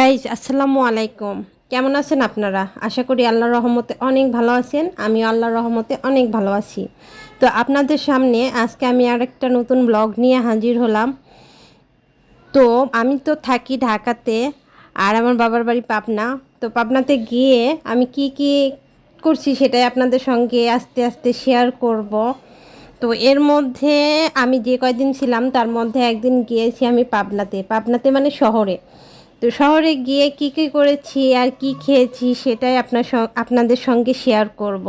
Guys আসসালামু আলাইকুম। কেমন আছেন আপনারা? আশা করি আল্লাহর রহমতে অনেক ভালো আছেন। আমি আল্লাহর রহমতে অনেক ভালো আছি। তো আপনাদের সামনে আজকে আমি আরেকটা নতুন ব্লগ নিয়ে হাজির হলাম। তো আমি তো থাকি ঢাকাতে, আর আমার বাবার বাড়ি পাবনা। তো পাবনাতে গিয়ে আমি কি কি করছি সেটাই আপনাদের সঙ্গে আস্তে আস্তে শেয়ার করব। তো এর মধ্যে আমি যে কয়দিন ছিলাম, তার মধ্যে একদিন গিয়েছি আমি পাবনাতে। পাবনাতে মানে শহরে। তো শহরে গিয়ে কি কি করেছি আর কি খেয়েছি সেটাই আপনার আপনাদের সঙ্গে শেয়ার করব।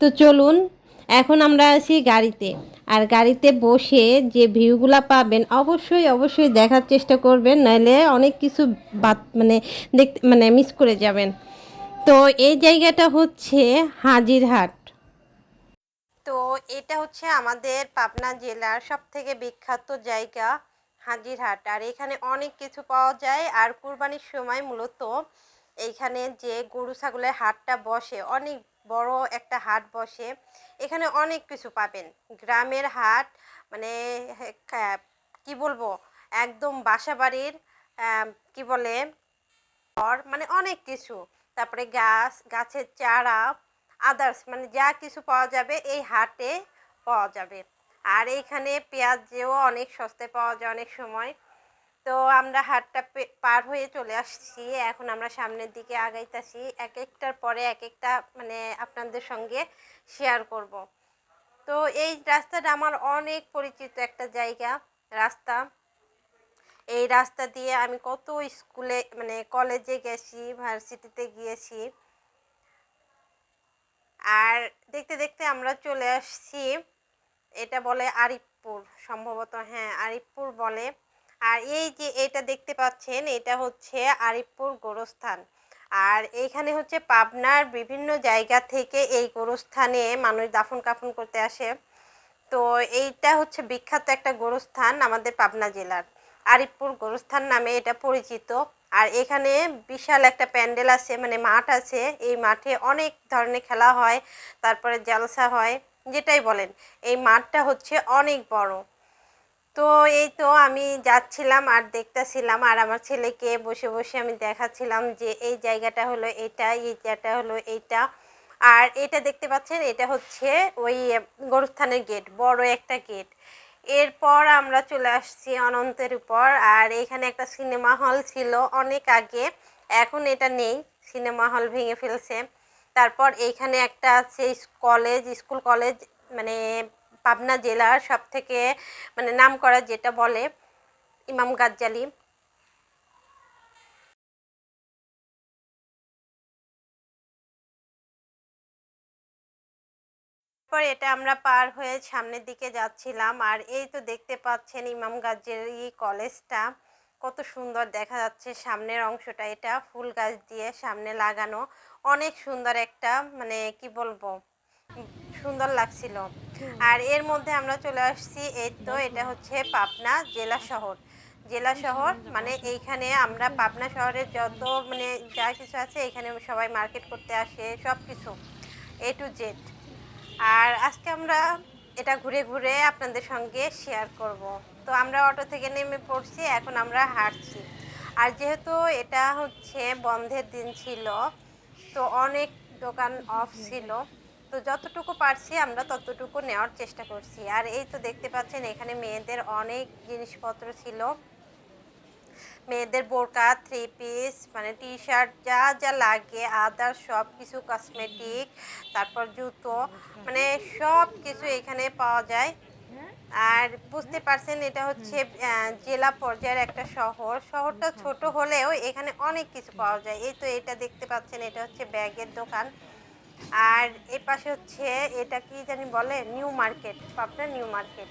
তো চলুন, এখন আমরা আছি গাড়িতে। আর গাড়িতে বসে যে ভিউগুলা পাবেন অবশ্যই অবশ্যই দেখার চেষ্টা করবেন নাহলে অনেক কিছু বাদ মানে দেখতে মানে মিস করে যাবেন। তো এই জায়গাটা হচ্ছে হাজিরহাট। তো এটা হচ্ছে আমাদের পাবনা জেলার সব থেকে বিখ্যাত জায়গা। হাজিরহাট। আর এখানে অনেক কিছু পাওয়া যায়। আর কুরবানির সময় মূলত এইখানে যে গরু, ছাগলের হাটটা বসে, অনেক বড় একটা হাট বসে, এখানে অনেক কিছু পাবেন। গ্রামের হাট মানে কি বলব, একদম বাসা বাড়ির কি বলে, ঘর মানে অনেক কিছু। তারপরে গাছ, গাছের চারা আদার্স মানে যা কিছু পাওয়া যাবে এই হাটে পাওয়া যাবে। আর এইখানে পেঁয়াজও অনেক সস্তায় পাওয়া যায় অনেক সময়। তো আমরা হাটটা পার হয়ে চলে আসছি। এখন আমরা সামনের দিকে আগাইতেছি। এক একটার পরে এক একটা মানে আপনাদের সঙ্গে শেয়ার করব। তো এই রাস্তাটা আমার অনেক পরিচিত একটা জায়গা, রাস্তা। এই রাস্তা দিয়ে আমি কত স্কুলে মানে কলেজে গেছি, ভার্সিটিতে গিয়েছি। আর দেখতে দেখতে আমরা চলে আসছি। এটা বলে আরিফপুর, সম্ভবত হ্যাঁ আরিফপুর বলে। আর এই যে এটা দেখতে পাচ্ছেন, এটা হচ্ছে আরিফপুর গোরস্থান। আর এইখানে হচ্ছে পাবনার বিভিন্ন জায়গা থেকে এই গোরস্থানে মানুষ দাফন কাফন করতে আসে। তো এইটা হচ্ছে বিখ্যাত একটা গোরস্থান আমাদের পাবনা জেলার। আরিফপুর গোরস্থান নামে এটা পরিচিত। আর এখানে বিশাল একটা প্যান্ডেল আছে মানে মাঠ আছে। এই মাঠে অনেক ধরনের খেলা হয়, তারপরে জালসা হয়। যেটাই বলেন, এই মাঠটা হচ্ছে অনেক বড়। তো এই তো আমি যাচ্ছিলাম আর দেখতেছিলাম আর আমার ছেলেকে বসে বসে আমি দেখাচ্ছিলাম যে এই জায়গাটা হলো এটা, এই জায়গাটা হলো এইটা আর এটা দেখতে পাচ্ছেন, এটা হচ্ছে ওই গরুস্থানের গেট বড় একটা গেট এরপর আমরা চলে আসছি অনন্তের উপর আর এখানে একটা সিনেমা হল ছিল অনেক আগে, এখন এটা নেই সিনেমা হল ভেঙে ফেলছে। তারপর এইখানে একটা আছে কলেজ, স্কুল কলেজ মানে পাবনা জেলার সব থেকে মানে নাম করা যেটা বলে, ইমাম গাজ্জালি। তারপর এটা আমরা পার হয়ে সামনের দিকে যাচ্ছিলাম, আর এই তো দেখতে পাচ্ছেন ইমাম গাজ্জালি কলেজটা। কত সুন্দর দেখা যাচ্ছে সামনের অংশটা। এটা ফুল গাছ দিয়ে সামনে লাগানো। অনেক সুন্দর একটা মানে কি বলব সুন্দর লাগছিল। আর এর মধ্যে আমরা চলে আসছি এই তো এটা হচ্ছে পাবনা জেলা শহর। জেলা শহর মানে এইখানে আমরা পাবনা শহরের যত মানে যা কিছু আছে এখানে সবাই মার্কেট করতে আসে সব কিছু এ টু জেড আর আজকে আমরা এটা ঘুরে ঘুরে আপনাদের সঙ্গে শেয়ার করব। তো আমরা অটো থেকে নেমে পড়ছি, এখন আমরা হাঁটছি। আর যেহেতু এটা হচ্ছে বন্ধের দিন ছিল, তো অনেক দোকান অফ ছিল, তো যতটুকু পারছি আমরা ততটুকু নেওয়ার চেষ্টা করছি। আর এই তো দেখতে পাচ্ছেন, এখানে মেয়েদের অনেক জিনিসপত্র ছিল। মেয়েদের বোরকা, থ্রি পিস মানে টি শার্ট যা যা লাগে, আদার সব কিছু, কসমেটিক, তারপর জুতো মানে সব কিছু এখানে পাওয়া যায়। আর বুঝতে পারছেন এটা হচ্ছে জেলা পর্যায়ের একটা শহর। শহরটা ছোট হলেও এখানে অনেক কিছু পাওয়া যায়। এই তো এটা দেখতে পাচ্ছেন এটা হচ্ছে ব্যাগের দোকান। আর এ পাশে হচ্ছে এটা কি জানি বলে? New Market Pabna New Market.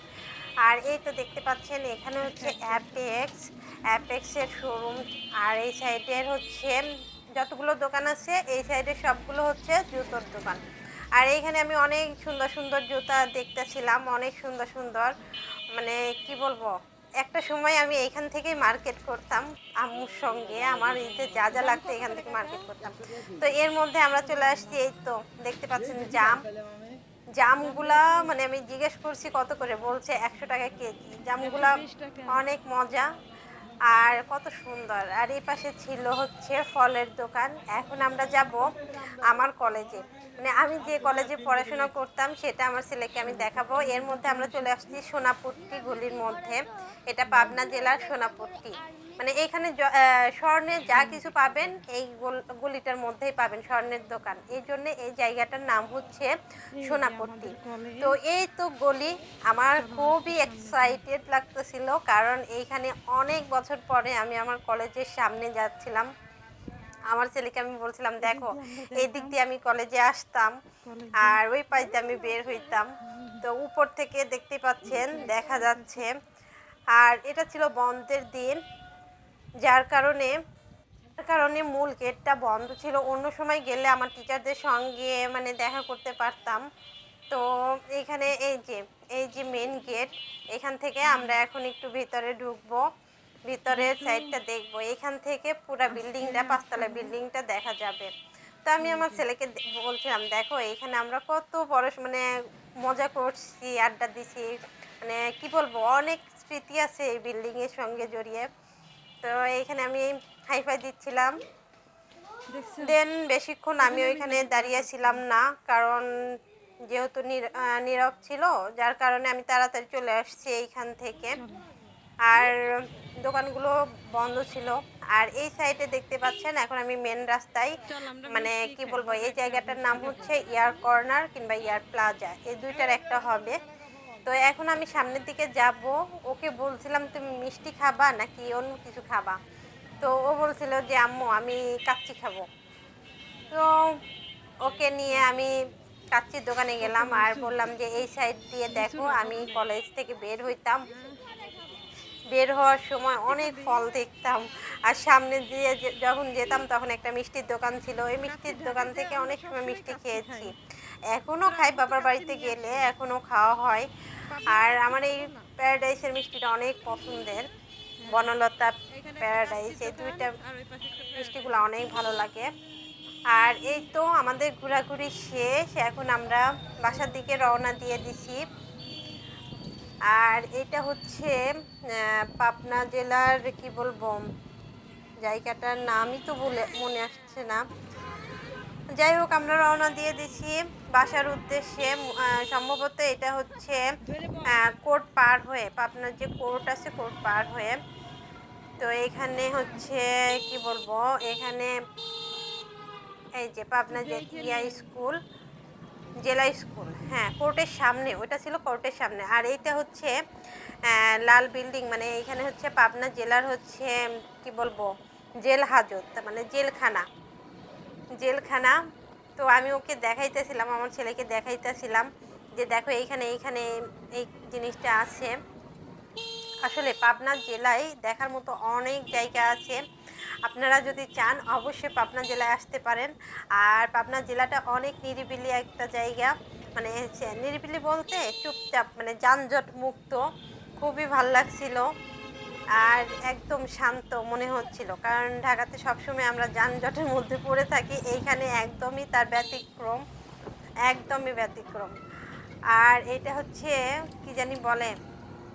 আর এই তো দেখতে পাচ্ছেন এখানে হচ্ছে অ্যাপেক্স অ্যাপেক্সের শোরুম আর এই সাইডের হচ্ছে যতগুলো দোকান আছে এই সাইডের সবগুলো হচ্ছে জুতোর দোকান। আর এইখানে আমি অনেক সুন্দর সুন্দর জুতা দেখতেছিলাম অনেক সুন্দর সুন্দর। মানে কি বলব একটা সময় আমি এখান থেকেই মার্কেট করতাম আম্মুর সঙ্গে। আমার ঈদে যা যা লাগতো এখান থেকে মার্কেট করতাম। তো এর মধ্যে আমরা চলে আসছি এই তো দেখতে পাচ্ছেন জাম। জামগুলা মানে আমি জিজ্ঞেস করছি কত করে? বলছে একশো টাকা কেজি। জামগুলা অনেক মজা। আর কত সুন্দর। আর এই পাশে ছিল হচ্ছে ফলের দোকান। এখন আমরা যাব আমার কলেজে। মানে আমি যে কলেজে পড়াশোনা করতাম, সেটা আমার ছেলেকে আমি দেখাবো। এর মধ্যে আমরা চলে আসছি সোনাপুরটি গলির মধ্যে। এটা পাবনা জেলার সোনাপট্টি। মানে এখানে স্বর্ণের যা কিছু পাবেন এই গোল- গলিটার মধ্যেই পাবেন স্বর্ণের দোকান। এই জন্য এই জায়গাটার নাম হচ্ছে সোনাপট্টি। তো এই তো গলি আমার খুবই এক্সাইটেড লাগতেছিল কারণ এইখানে অনেক বছর পরে আমি আমার কলেজের সামনে যাচ্ছিলাম। আমার ছেলেকে আমি বলছিলাম দেখো এই দিক দিয়ে আমি কলেজে আসতাম আর ওই পাশ দিয়ে আমি বের হইতাম। তো উপর থেকে দেখতে পাচ্ছেন দেখা যাচ্ছে। আর এটা ছিল বন্ধের দিন। যার কারণে কারণে মূল গেটটা বন্ধ ছিল। অন্য সময় গেলে আমার টিচারদের সঙ্গে মানে দেখা করতে পারতাম। তো এখানে এই যে এই যে মেন গেট এখান থেকে আমরা এখন একটু ভিতরে ঢুকবো। ভিতরের সাইডটা দেখব। এখান থেকে পুরো বিল্ডিংটা পাঁচতলা বিল্ডিংটা দেখা যাবে। তো আমি আমার ছেলেকে বলছিলাম, দেখো, এখানে আমরা কত বড় মানে মজা করছি, আড্ডা দিছি। মানে কি বলব, অনেক স্মৃতি আছে এই বিল্ডিংয়ের সঙ্গে জড়িয়ে। তো এইখানে আমি হাইফাই দিচ্ছিলাম। দেন বেশিক্ষণ আমি ওইখানে দাঁড়িয়েছিলাম না কারণ যেহেতু নীর- নীরব ছিল যার কারণে আমি তাড়াতাড়ি চলে আসছি এইখান থেকে। আর দোকানগুলো বন্ধ ছিল। আর এই সাইডে দেখতে পাচ্ছেন এখন আমি মেন রাস্তায় মানে কি বলব এই জায়গাটার নাম হচ্ছে ইয়ার কর্নার কিংবা ইয়ার প্লাজা এই দুইটার একটা হবে। তো এখন আমি সামনের দিকে যাব। ওকে বলছিলাম, তুমি মিষ্টি খাবা নাকি অন্য কিছু খাবা? তো ও বলছিল যে, আম্মু, আমি কাচ্চি খাব। তো ওকে নিয়ে আমি কাচ্চির দোকানে গেলাম আর বললাম যে, এই সাইড দিয়ে দেখো, আমি কলেজ থেকে বের হইতাম। বের হওয়ার সময় অনেক ফল দেখতাম। আর সামনে দিয়ে যখন যেতাম তখন একটা মিষ্টির দোকান ছিল। ওই মিষ্টির দোকান থেকে অনেক সময় মিষ্টি খেয়েছি। এখনও খাই বাবার বাড়িতে গেলে এখনও খাওয়া হয়। আর আমার এই প্যারাডাইসের মিষ্টিটা অনেক পছন্দের। বনলতা প্যারাডাইস এই দুইটা মিষ্টিগুলো অনেক ভালো লাগে। আর এই তো আমাদের ঘোরাঘুরি শেষ, এখন আমরা বাসার দিকে রওনা দিয়ে দিছি। আর এটা হচ্ছে পাবনা জেলার, কি বলব, জায়গাটার নামই তো বলে, মনে আসছে না। যাই হোক, আমরা রওনা দিয়ে দিছি। বাসার উদ্দেশ্যে সম্ভবত এটা হচ্ছে কোর্ট পার হয়ে, পাবনার যে কোর্ট আছে, কোর্ট পার হয়ে। তো এখানে হচ্ছে, কি বলব, এখানে এই যে পাবনা যে ইয়া স্কুল, জেলা স্কুল হ্যাঁ কোর্টের সামনে, ওটা ছিল কোর্টের সামনে। আর এইটা হচ্ছে লাল বিল্ডিং মানে এখানে হচ্ছে পাবনা জেলার হচ্ছে, কি বলব, জেল হাজত মানে জেলখানা। জেলখানা। তো আমি ওকে দেখাইতেছিলাম, আমার ছেলেকে দেখাইতেছিলাম যে দেখো এইখানে এইখানে এই জিনিসটা আছে। আসলে পাবনা জেলায় দেখার মতো অনেক জায়গা আছে। আপনারা যদি চান, অবশ্যই পাবনা জেলায় আসতে পারেন। আর পাবনা জেলাটা অনেক নিরিবিলি একটা জায়গা। মানে নিরিবিলি বলতে চুপচাপ মানে যানজট মুক্ত। খুবই ভালো লাগছিল। আর একদম শান্ত মনে হচ্ছিল। কারণ ঢাকাতে সবসময় আমরা যানজটের মধ্যে পড়ে থাকি, এইখানে একদমই তার ব্যতিক্রম, একদমই ব্যতিক্রম। আর এটা হচ্ছে, কি জানি বলে,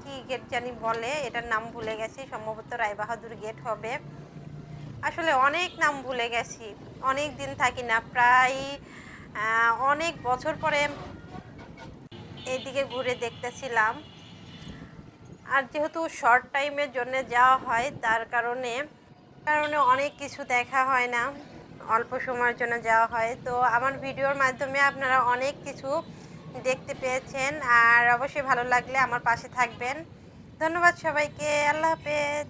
কি গেট জানি বলে, এটার নাম ভুলে গেছি, সম্ভবত রায়বাহাদুর গেট হবে। আসলে অনেক নাম ভুলে গেছি, অনেক দিন থাকি না, প্রায় অনেক বছর পরে এইদিকে ঘুরে দেখতেছিলাম। আর যেহেতু শর্ট টাইমের জন্য যাওয়া হয়, তার কারণে কারণে অনেক কিছু দেখা হয় না, অল্প সময়ের জন্য যাওয়া হয়। তো আমার ভিডিওর মাধ্যমে আপনারা অনেক কিছু দেখতে পেয়েছেন, আর অবশ্যই ভালো লাগলে আমার পাশে থাকবেন। ধন্যবাদ সবাইকে, আল্লাহ হাফেজ।